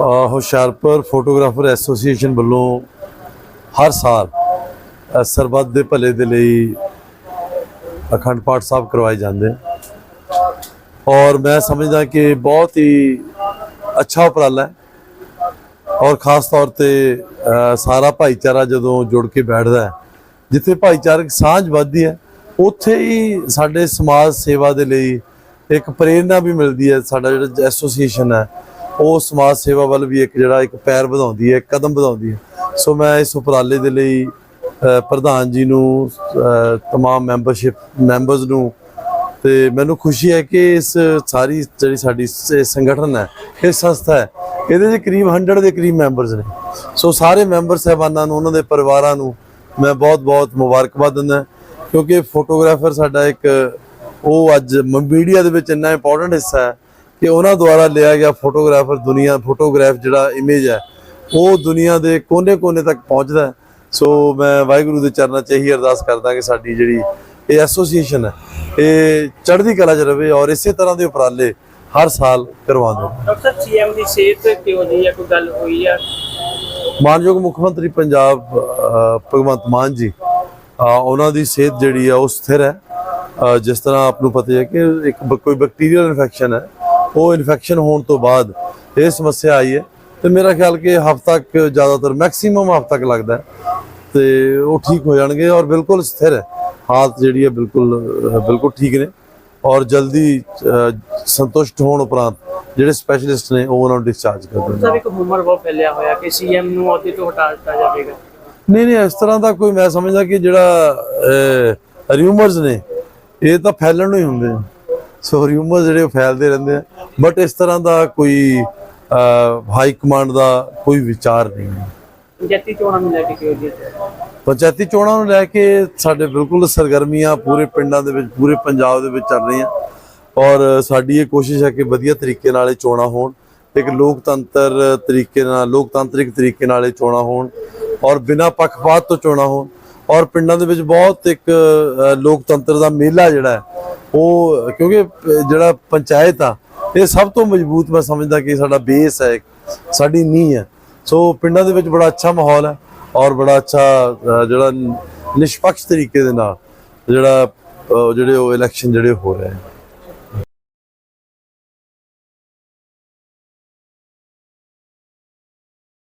Hoshiarpur photographer association ਵੱਲੋਂ ਹਰ ਸਾਲ ਸਰਬੱਤ ਦੇ ਭਲੇ ਦੇ ਲਈ ਅਖੰਡ ਪਾਠ ਸਾਹਿਬ ਕਰਵਾਏ ਜਾਂਦੇ ਔਰ ਮੈਂ ਸਮਝਦਾ ਕਿ ਬਹੁਤ ਹੀ ਅੱਛਾ ਉਪਰਾਲਾ ਹੈ। ਔਰ ਖਾਸ ਤੌਰ ਤੇ ਸਾਰਾ ਭਾਈਚਾਰਾ ਜਦੋਂ ਜੁੜ ਕੇ ਬੈਠਦਾ ਹੈ, ਜਿੱਥੇ ਭਾਈਚਾਰਕ ਸਾਂਝ ਵੱਧਦੀ ਹੈ, ਉੱਥੇ ਹੀ ਸਾਡੇ ਸਮਾਜ ਸੇਵਾ ਦੇ ਲਈ ਇੱਕ ਪ੍ਰੇਰਣਾ ਵੀ ਮਿਲਦੀ ਹੈ, ਸਾਡਾ ਜਿਹੜਾ ਐਸੋਸੀਏਸ਼ਨ ਹੈ ਉਹ ਸਮਾਜ ਸੇਵਾ ਵੱਲ ਵੀ ਇੱਕ ਜਿਹੜਾ ਇੱਕ ਪੈਰ ਵਧਾਉਂਦੀ ਹੈ, ਇੱਕ ਕਦਮ ਵਧਾਉਂਦੀ ਹੈ। ਸੋ ਮੈਂ ਇਸ ਉਪਰਾਲੇ ਦੇ ਲਈ ਪ੍ਰਧਾਨ ਜੀ ਨੂੰ ਅਹ ਤਮਾਮ ਮੈਂਬਰਸ਼ਿਪ ਮੈਂਬਰਸ ਨੂੰ ਤੇ ਮੈਨੂੰ ਖੁਸ਼ੀ ਹੈ ਕਿ ਇਸ ਸਾਰੀ ਜਿਹੜੀ ਸਾਡੀ ਸੰਗਠਨ ਹੈ, ਇਹ ਸੰਸਥਾ ਹੈ, ਇਹਦੇ ਵਿੱਚ ਕਰੀਬ 100 ਦੇ ਕਰੀਬ ਮੈਂਬਰਸ ਨੇ। ਸੋ ਸਾਰੇ ਮੈਂਬਰ ਸਹਿਬਾਨਾਂ ਨੂੰ, ਉਹਨਾਂ ਦੇ ਪਰਿਵਾਰਾਂ ਨੂੰ ਮੈਂ ਬਹੁਤ-ਬਹੁਤ ਮੁਬਾਰਕਬਾਦ ਦਿੰਦਾ ਕਿਉਂਕਿ ਫੋਟੋਗ੍ਰਾਫਰ ਸਾਡਾ ਇੱਕ, ਉਹ ਅੱਜ ਮੀਡੀਆ ਦੇ ਵਿੱਚ ਇੰਨਾ ਇੰਪੋਰਟੈਂਟ ਹਿੱਸਾ ਹੈ ਕਿ ਉਹਨਾਂ ਦੁਆਰਾ ਲਿਆ ਗਿਆ ਫੋਟੋਗ੍ਰਾਫਰ ਦੁਨੀਆ ਫੋਟੋਗ੍ਰਾਫ ਜਿਹੜਾ ਇਮੇਜ ਹੈ ਉਹ ਦੁਨੀਆ ਦੇ ਕੋਨੇ-ਕੋਨੇ ਤੱਕ ਪਹੁੰਚਦਾ ਸੋ ਮੈਂ ਵਾਹਿਗੁਰੂ ਦੇ ਚਰਨਾਂ 'ਚ ਇਹੀ ਅਰਦਾਸ ਕਰਦਾ ਕਿ ਸਾਡੀ ਜਿਹੜੀ ਇਹ ਐਸੋਸੀਏਸ਼ਨ ਹੈ ਇਹ ਚੜ੍ਹਦੀ ਕਲਾ 'ਚ ਰਵੇ ਔਰ ਇਸੇ ਤਰ੍ਹਾਂ ਦੇ ਉਪਰਾਲੇ ਹਰ ਸਾਲ ਕਰਵਾਉਂਦੇ। ਡਾਕਟਰ ਸੀਐਮ ਦੀ ਸਿਹਤ ਕਿਉਂ ਜੀ ਹੈ? ਕੋਈ ਗੱਲ ਹੋਈ ਆ? ਮਾਨਯੋਗ ਮੁੱਖ ਮੰਤਰੀ ਪੰਜਾਬ ਭਗਵੰਤ ਮਾਨ ਜੀ ਉਹਨਾਂ ਦੀ ਸਿਹਤ ਜਿਹੜੀ ਆ ਉਹ ਸਥਿਰ ਹੈ। ਜਿਸ ਤਰ੍ਹਾਂ ਆਪ ਨੂੰ ਪਤਾ ਹੈ ਕਿ ਇੱਕ ਕੋਈ ਬੈਕਟੀਰੀਅਲ ਇਨਫੈਕਸ਼ਨ ਹੈ। ਉਹ ਇਨਫੈਕਸ਼ਨ ਹੋਣ ਤੋਂ ਬਾਅਦ ਇਹ ਸਮੱਸਿਆ ਆਈ ਹੈ। ਤੇ ਮੇਰਾ ਖਿਆਲ ਕਿ ਹਫ਼ਤਾ ਤੱਕ ਜ਼ਿਆਦਾਤਰ ਮੈਕਸਿਮਮ ਹਫ਼ਤਾ ਤੱਕ ਲੱਗਦਾ ਤੇ ਉਹ ਠੀਕ ਹੋ ਜਾਣਗੇ ਔਰ ਬਿਲਕੁਲ ਸਥਿਰ ਹੈ। ਹਾਲਤ ਜਿਹੜੀ ਹੈ ਬਿਲਕੁਲ ਬਿਲਕੁਲ ਠੀਕ ਨੇ। ਔਰ ਜਲਦੀ ਸੰਤੁਸ਼ਟ ਹੋਣ ਉਪਰੰਤ ਜਿਹੜੇ ਸਪੈਸ਼ਲਿਸਟ ਨੇ ਉਹ ਉਹਨਾਂ ਨੂੰ ਡਿਸਚਾਰਜ ਕਰ ਦੇਣਗੇ ਸਭ ਇੱਕ ਹਮਰ ਬਹੁਤ ਫੈਲਿਆ ਹੋਇਆ ਕਿ ਸੀਐਮ ਨੂੰ ਅਹੁਦੇ ਤੋਂ ਹਟਾ ਦਿੱਤਾ ਜਾਵੇਗਾ। ਨਹੀਂ ਨਹੀਂ ਇਸ ਤਰ੍ਹਾਂ ਦਾ ਕੋਈ ਮੈਂ ਸਮਝਦਾ ਕਿ ਜਿਹੜਾ ਰਿਊਮਰਸ ਨੇ ਇਹ ਤਾਂ ਫੈਲਣ ਨੂੰ ਹੀ ਹੁੰਦੇ ਆ ਸੋ ਰਿਊਮਰਸ ਜਿਹੜੇ ਫੈਲਦੇ ਰਹਿੰਦੇ ਆ। ਬਟ ਇਸ ਤਰ੍ਹਾਂ ਦਾ ਕੋਈ ਹਾਈ ਕਮਾਂਡ ਦਾ ਕੋਈ ਵਿਚਾਰ ਨਹੀਂ ਹੈ। ਜੱਤੀ ਚੋਣਾਂ ਨੂੰ ਲੈ ਕੇ ਕਿਉਂ ਜੀ ਪੰਚਾਇਤੀ ਚੋਣਾਂ ਨੂੰ ਲੈ ਕੇ ਸਾਡੇ ਬਿਲਕੁਲ ਸਰਗਰਮੀਆਂ ਪੂਰੇ ਪਿੰਡਾਂ ਦੇ ਵਿੱਚ ਪੂਰੇ ਪੰਜਾਬ ਦੇ ਵਿੱਚ ਚੱਲ ਰਹੀਆਂ। ਔਰ ਸਾਡੀ ਇਹ ਕੋਸ਼ਿਸ਼ ਹੈ ਕਿ ਵਧੀਆ ਤਰੀਕੇ ਨਾਲ ਇਹ ਚੋਣਾਂ ਹੋਣ ਇੱਕ ਲੋਕਤੰਤਰ ਤਰੀਕੇ ਨਾਲ ਲੋਕਤਾਂਤਰਿਕ ਤਰੀਕੇ ਨਾਲ ਇਹ ਚੋਣਾਂ ਹੋਣ ਔਰ ਬਿਨਾਂ ਪੱਖਪਾਤ ਤੋਂ ਚੋਣਾਂ ਹੋਣ। ਔਰ ਪਿੰਡਾਂ ਦੇ ਵਿੱਚ ਬਹੁਤ ਇੱਕ ਲੋਕਤੰਤਰ ਦਾ ਮੇਲਾ ਜਿਹੜਾ ਹੈ ਉਹ, ਕਿਉਂਕਿ ਜਿਹੜਾ ਪੰਚਾਇਤ ਆ, ਇਹ ਸਭ ਤੋਂ ਮਜ਼ਬੂਤ ਮੈਂ ਸਮਝਦਾ ਕਿ ਸਾਡਾ ਬੇਸ ਹੈ ਸਾਡੀ ਨੀਂਹ ਹੈ। ਸੋ ਪਿੰਡਾਂ ਦੇ ਵਿੱਚ ਬੜਾ ਅੱਛਾ ਮਾਹੌਲ ਹੈ ਔਰ ਬੜਾ ਅੱਛਾ ਜਿਹੜਾ ਨਿਸ਼ਪਕਸ਼ ਤਰੀਕੇ ਦੇ ਨਾਲ ਜਿਹੜਾ ਜਿਹੜੇ ਉਹ ਇਲੈਕਸ਼ਨ ਜਿਹੜੇ ਹੋ ਰਹੇ ਹੈ